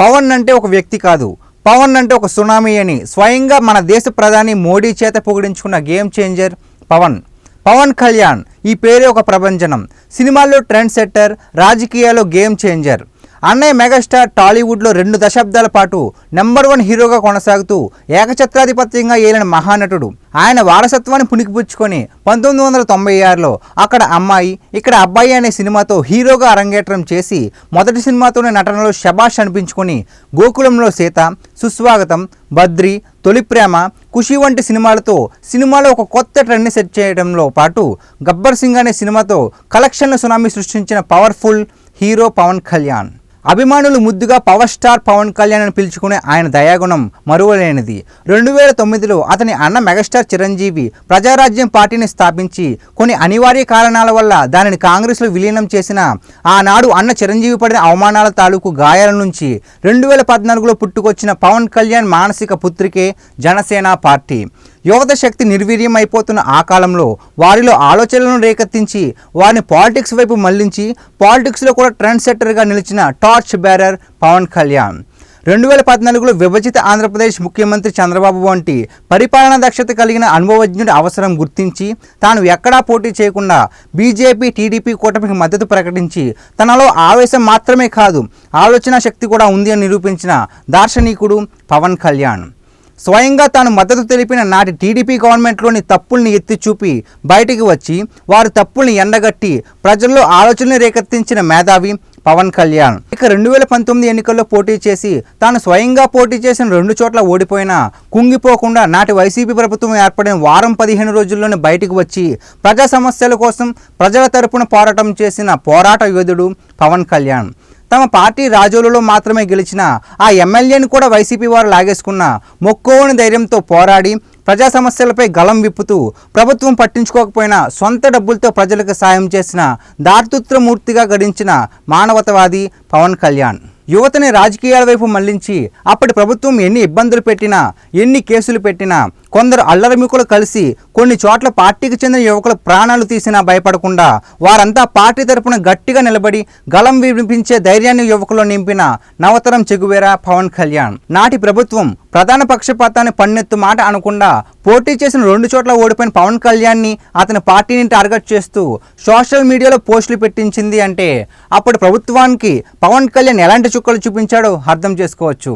పవన్ అంటే ఒక వ్యక్తి కాదు. పవన్ అంటే ఒక సునామీ అని. స్వయంగా మన దేశ ప్రధాని మోడీ చేత పొగిడించుకున్న గేమ్ చేంజర్ పవన్. పవన్ కళ్యాణ్. ఈ పేరే ఒక ప్రభంజనం. సినిమాల్లో ట్రెండ్ సెట్టర్ రాజకీయాల్లో గేమ్ చేంజర్. అన్నయ్య మెగాస్టార్ టాలీవుడ్లో రెండు దశాబ్దాల పాటు నెంబర్ వన్ హీరోగా కొనసాగుతూ ఏకఛత్రాధిపత్యంగా ఏలిన మహానటుడు. ఆయన వారసత్వాన్ని పుణికిపుచ్చుకొని పంతొమ్మిది వందల తొంభై ఆరులో అక్కడ అమ్మాయి ఇక్కడ అబ్బాయి అనే సినిమాతో హీరోగా అరంగేట్రం చేసి మొదటి సినిమాతోనే నటనలో శబాష్ అనిపించుకొని గోకులంలో సీత సుస్వాగతం బద్రి తొలి ప్రేమ ఖుషి వంటి సినిమాలతో సినిమాలో ఒక కొత్త ట్రెండ్ని సెట్ చేయడంలో పాటు గబ్బర్ సింగ్ అనే సినిమాతో కలెక్షన్ల సునామీ సృష్టించిన పవర్ఫుల్ హీరో పవన్ కళ్యాణ్. అభిమానులు ముద్దుగా పవర్ స్టార్ పవన్ కళ్యాణ్ అని పిలుచుకునే ఆయన దయాగుణం మరువలేనిది. రెండు వేల తొమ్మిదిలో అతని అన్న మెగాస్టార్ చిరంజీవి ప్రజారాజ్యం పార్టీని స్థాపించి కొన్ని అనివార్య కారణాల వల్ల దానిని కాంగ్రెస్లో విలీనం చేసిన ఆనాడు అన్న చిరంజీవి పడిన అవమానాల తాలూకు గాయాల నుంచి రెండు వేల పద్నాలుగులో పుట్టుకొచ్చిన పవన్ కళ్యాణ్ మానసిక పుత్రికే జనసేన పార్టీ. యువత శక్తి నిర్వీర్యం అయిపోతున్న ఆ కాలంలో వారిలో ఆలోచనలను రేకెత్తించి వారిని పాలిటిక్స్ వైపు మళ్ళించి పాలిటిక్స్లో కూడా ట్రెండ్ సెట్టర్గా నిలిచిన టార్చ్ బ్యారర్ పవన్ కళ్యాణ్. రెండు వేల పద్నాలుగులో విభజిత ఆంధ్రప్రదేశ్ ముఖ్యమంత్రి చంద్రబాబు వంటి పరిపాలనా దక్షత కలిగిన అనుభవజ్ఞుడి అవసరం గుర్తించి తాను ఎక్కడా పోటీ చేయకుండా బీజేపీ టీడీపీ కూటమికి మద్దతు ప్రకటించి తనలో ఆవేశం మాత్రమే కాదు ఆలోచన శక్తి కూడా ఉంది అని నిరూపించిన దార్శనికుడు పవన్ కళ్యాణ్. స్వయంగా తాను మద్దతు తెలిపిన నాటి టీడీపీ గవర్నమెంట్లోని తప్పుల్ని ఎత్తి చూపి బయటికి వచ్చి వారి తప్పుల్ని ఎండగట్టి ప్రజల్లో ఆలోచనలు రేకెత్తించిన మేధావి పవన్ కళ్యాణ్. ఇక రెండు వేల పంతొమ్మిది ఎన్నికల్లో పోటీ చేసి తాను స్వయంగా పోటీ చేసిన రెండు చోట్ల ఓడిపోయినా కుంగిపోకుండా నాటి వైసీపీ ప్రభుత్వం ఏర్పడిన వారం పదిహేను రోజుల్లోనే బయటికి వచ్చి ప్రజా సమస్యల కోసం ప్రజల తరపున పోరాటం చేసిన పోరాట యోధుడు పవన్ కళ్యాణ్. తమ పార్టీ రాజోలులో మాత్రమే గెలిచిన ఆ ఎమ్మెల్యేని కూడా వైసీపీ వారు లాగేసుకున్న మొక్కోని ధైర్యంతో పోరాడి ప్రజా సమస్యలపై గలం విప్పుతూ ప్రభుత్వం పట్టించుకోకపోయినా సొంత డబ్బులతో ప్రజలకు సాయం చేసిన దార్తృత్వమూర్తిగా గడించిన మానవతవాది పవన్ కళ్యాణ్. యువతని రాజకీయాల వైపు మళ్ళించి అప్పటి ప్రభుత్వం ఎన్ని ఇబ్బందులు పెట్టినా ఎన్ని కేసులు పెట్టినా కొందరు అల్లరిమికులు కలిసి కొన్ని చోట్ల పార్టీకి చెందిన యువకుల ప్రాణాలు తీసినా భయపడకుండా వారంతా పార్టీ తరపున గట్టిగా నిలబడి గలం వినిపించే ధైర్యాన్ని యువకుల్లో నింపిన నవతరం చెగువేరా పవన్ కళ్యాణ్. నాటి ప్రభుత్వం ప్రధాన పక్షపాతాన్ని పన్నెత్తు మాట అనకుండా పోటీ చేసిన రెండు చోట్ల ఓడిపోయిన పవన్ కళ్యాణ్ని అతని పార్టీని టార్గెట్ చేస్తూ సోషల్ మీడియాలో పోస్టులు పెట్టించింది అంటే అప్పటి ప్రభుత్వానికి పవన్ కళ్యాణ్ ఎలాంటి చుక్కలు చూపించాడో అర్థం చేసుకోవచ్చు.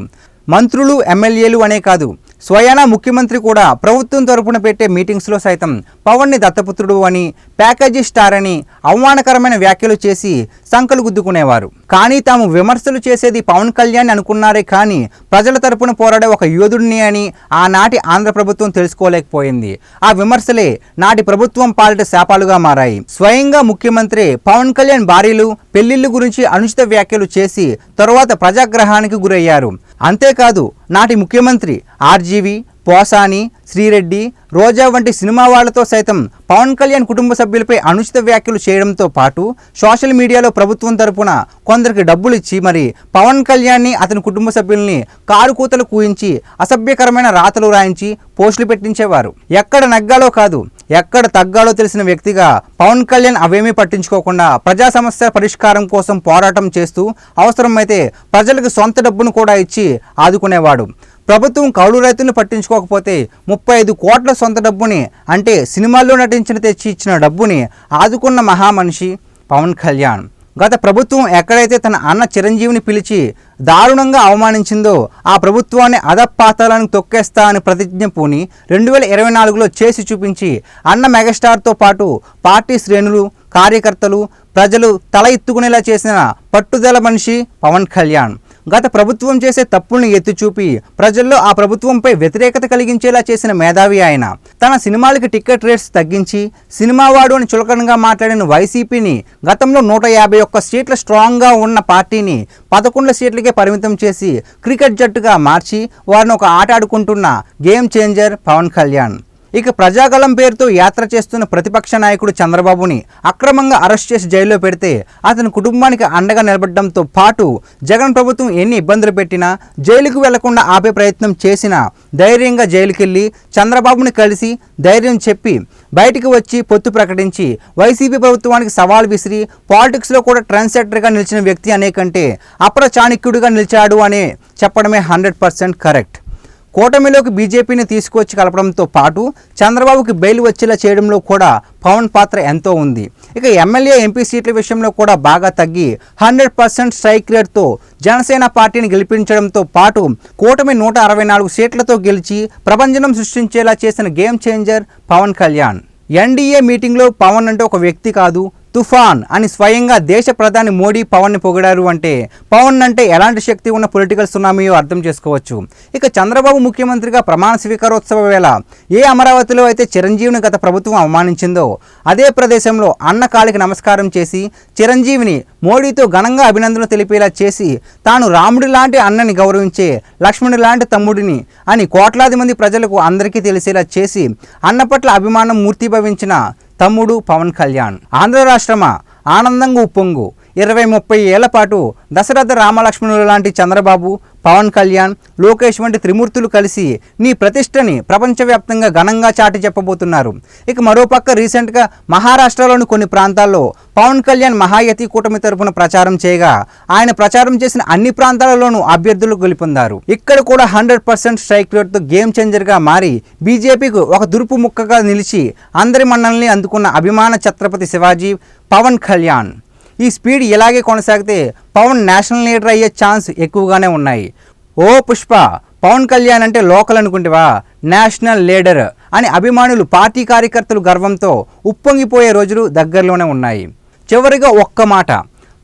మంత్రులు ఎమ్మెల్యేలు అనే కాదు స్వయానా ముఖ్యమంత్రి కూడా ప్రభుత్వం తరపున పెట్టే మీటింగ్స్లో సైతం పవన్ని దత్తపుత్రుడు అని ప్యాకేజీ స్టార్ అని అవమానకరమైన వ్యాఖ్యలు చేసి సంకలు గుద్దుకునేవారు కానీ తాము విమర్శలు చేసేది పవన్ కళ్యాణ్ అనుకున్నారే కానీ ప్రజల తరపున పోరాడే ఒక యోధుడిని అని ఆనాటి ఆంధ్ర ప్రభుత్వం తెలుసుకోలేకపోయింది. ఆ విమర్శలే నాటి ప్రభుత్వం పాలిట శాపాలుగా మారాయి. స్వయంగా ముఖ్యమంత్రి పవన్ కళ్యాణ్ భార్యలు పెళ్ళిళ్ళు గురించి అనుచిత వ్యాఖ్యలు చేసి తరువాత ప్రజాగ్రహానికి గురయ్యారు. అంతేకాదు నాటి ముఖ్యమంత్రి ఆర్జీవి పోసాని శ్రీరెడ్డి రోజా వంటి సినిమా వాళ్ళతో సైతం పవన్ కళ్యాణ్ కుటుంబ సభ్యులపై అనుచిత వ్యాఖ్యలు చేయడంతో పాటు సోషల్ మీడియాలో ప్రభుత్వం తరపున కొందరికి డబ్బులు ఇచ్చి మరి పవన్ కళ్యాణ్ని అతని కుటుంబ సభ్యుల్ని కారు కూతలు కూయించి అసభ్యకరమైన రాతలు రాయించి పోస్టులు పెట్టించేవారు. ఎక్కడ నగ్గాలో కాదు ఎక్కడ తగ్గాలో తెలిసిన వ్యక్తిగా పవన్ కళ్యాణ్ అవేమీ పట్టించుకోకుండా ప్రజా సమస్యల పరిష్కారం కోసం పోరాటం చేస్తూ అవసరమైతే ప్రజలకు సొంత డబ్బును కూడా ఇచ్చి ఆదుకునేవాడు. ప్రభుత్వం కౌలు రైతులను పట్టించుకోకపోతే ముప్పై ఐదు కోట్ల సొంత డబ్బుని అంటే సినిమాల్లో నటించిన తెచ్చి ఇచ్చిన డబ్బుని ఆదుకున్న మహామనిషి పవన్ కళ్యాణ్. గత ప్రభుత్వం ఎక్కడైతే తన అన్న చిరంజీవిని పిలిచి దారుణంగా అవమానించిందో ఆ ప్రభుత్వాన్ని అధపాతాలను తొక్కేస్తా అని ప్రతిజ్ఞ పూని రెండు వేల ఇరవై నాలుగులో చేసి చూపించి అన్న మెగాస్టార్తో పాటు పార్టీ శ్రేణులు కార్యకర్తలు ప్రజలు తల ఎత్తుకునేలా చేసిన పట్టుదల మనిషి పవన్ కళ్యాణ్. గత ప్రభుత్వం చేసే తప్పుల్ని ఎత్తిచూపి ప్రజల్లో ఆ ప్రభుత్వంపై వ్యతిరేకత కలిగించేలా చేసిన మేధావి ఆయన. తన సినిమాలకి టికెట్ రేట్స్ తగ్గించి సినిమా వాడు అని చులకనగా మాట్లాడిన వైసీపీని గతంలో నూట యాభై ఒక్క సీట్ల స్ట్రాంగ్గా ఉన్న పార్టీని పదకొండు సీట్లకే పరిమితం చేసి క్రికెట్ జట్టుగా మార్చి వారిని ఒక ఆట ఆడుకుంటున్న గేమ్ చేంజర్ పవన్ కళ్యాణ్. ఇక ప్రజాగలం పేరుతో యాత్ర చేస్తున్న ప్రతిపక్ష నాయకుడు చంద్రబాబుని అక్రమంగా అరెస్ట్ చేసి జైల్లో పెడితే అతని కుటుంబానికి అండగా నిలబడడంతో పాటు జగన్ ప్రభుత్వం ఎన్ని ఇబ్బందులు పెట్టినా జైలుకు వెళ్ళకుండా ఆపే ప్రయత్నం చేసినా ధైర్యంగా జైలుకెళ్ళి చంద్రబాబుని కలిసి ధైర్యం చెప్పి బయటికి వచ్చి పొత్తు ప్రకటించి వైసీపీ ప్రభుత్వానికి సవాల్ విసిరి పాలిటిక్స్లో కూడా ట్రెండ్ సెట్టర్గా నిలిచిన వ్యక్తి అనే కంటే అప్ర చాణక్యుడిగా నిలిచాడు అనే చెప్పడమే హండ్రెడ్ పర్సెంట్ కరెక్ట్. కూటమిలోకి బీజేపీని తీసుకొచ్చి కలపడంతో పాటు చంద్రబాబుకి బెయిల్ వచ్చేలా చేయడంలో కూడా పవన్ పాత్ర ఎంతో ఉంది. ఇక ఎమ్మెల్యే ఎంపీ సీట్ల విషయంలో కూడా బాగా తగ్గి హండ్రెడ్ పర్సెంట్ స్ట్రైక్ రేట్తో జనసేన పార్టీని గెలిపించడంతో పాటు కూటమి నూట అరవై నాలుగు సీట్లతో గెలిచి ప్రపంచనం సృష్టించేలా చేసిన game changer Pawan Kalyan. NDA మీటింగ్లో పవన్ అంటే ఒక వ్యక్తి కాదు తుఫాన్ అని స్వయంగా దేశ ప్రధాని మోడీ పవన్ని పొగిడారు అంటే పవన్ అంటే ఎలాంటి శక్తి ఉన్న పొలిటికల్ సునామీయో అర్థం చేసుకోవచ్చు. ఇక చంద్రబాబు ముఖ్యమంత్రిగా ప్రమాణ స్వీకారోత్సవ వేళ ఏ అమరావతిలో అయితే చిరంజీవిని గత ప్రభుత్వం అవమానించిందో అదే ప్రదేశంలో అన్న కాళికి నమస్కారం చేసి చిరంజీవిని మోడీతో ఘనంగా అభినందనలు తెలిపేలా చేసి తాను రాముడి లాంటి అన్నని గౌరవించే లక్ష్మణుడి లాంటి తమ్ముడిని అని కోట్లాది మంది ప్రజలకు అందరికీ తెలిసేలా చేసి అన్న పట్ల అభిమానం మూర్తిభవించిన తమ్ముడు పవన్ కళ్యాణ్. ఆంధ్ర రాష్ట్రమా? ఆనందంగా ఉప్పొంగు. ఇరవై ముప్పై ఏళ్ళ పాటు దశరథ రామలక్ష్మణులు లాంటి చంద్రబాబు పవన్ కళ్యాణ్ లోకేష్ వంటి త్రిమూర్తులు కలిసి నీ ప్రతిష్టని ప్రపంచవ్యాప్తంగా ఘనంగా చాటి చెప్పబోతున్నారు. ఇక మరోపక్క రీసెంట్గా మహారాష్ట్రలోని కొన్ని ప్రాంతాల్లో పవన్ కళ్యాణ్ మహాయతి కూటమి తరపున ప్రచారం చేయగా ఆయన ప్రచారం చేసిన అన్ని ప్రాంతాలలోనూ అభ్యర్థులు గెలుపొందారు. ఇక్కడ కూడా హండ్రెడ్ పర్సెంట్ స్ట్రైక్ రేట్తో గేమ్ చేంజర్గా మారి బీజేపీకి ఒక దురుపు ముక్కగా నిలిచి అందరి మన్నల్ని అందుకున్న అభిమాన ఛత్రపతి శివాజీ పవన్ కళ్యాణ్. ఈ స్పీడ్ ఇలాగే కొనసాగితే పవన్ నేషనల్ లీడర్ అయ్యే ఛాన్స్ ఎక్కువగానే ఉన్నాయి. ఓ పుష్ప పవన్ కళ్యాణ్ అంటే లోకల్ అనుకుంటేవా? నేషనల్ లీడర్ అని అభిమానులు పార్టీ కార్యకర్తలు గర్వంతో ఉప్పొంగిపోయే రోజులు దగ్గరలోనే ఉన్నాయి. చివరిగా ఒక్క మాట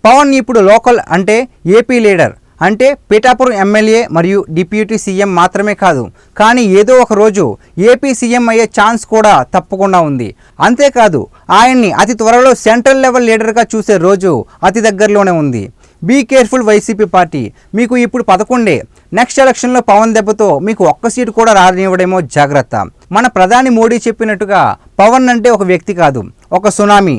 పవన్ ఇప్పుడు లోకల్ అంటే ఏపీ లీడర్. అంటే పీఠాపురం ఎమ్మెల్యే మరియు డిప్యూటీ సీఎం మాత్రమే కాదు కానీ ఏదో ఒక రోజు ఏపీ సీఎం అయ్యే ఛాన్స్ కూడా తప్పకుండా ఉంది. అంతేకాదు ఆయన్ని అతి త్వరలో సెంట్రల్ లెవెల్ లీడర్గా చూసే రోజు అతి దగ్గరలోనే ఉంది. Be careful YCP party. మీకు ఇప్పుడు పదకొండే. నెక్స్ట్ ఎలక్షన్లో పవన్ దెబ్బతో మీకు ఒక్క సీటు కూడా రానివ్వడేమో జాగ్రత్త. మన ప్రధాని మోడీ చెప్పినట్టుగా పవన్ అంటే ఒక వ్యక్తి కాదు ఒక సునామీ.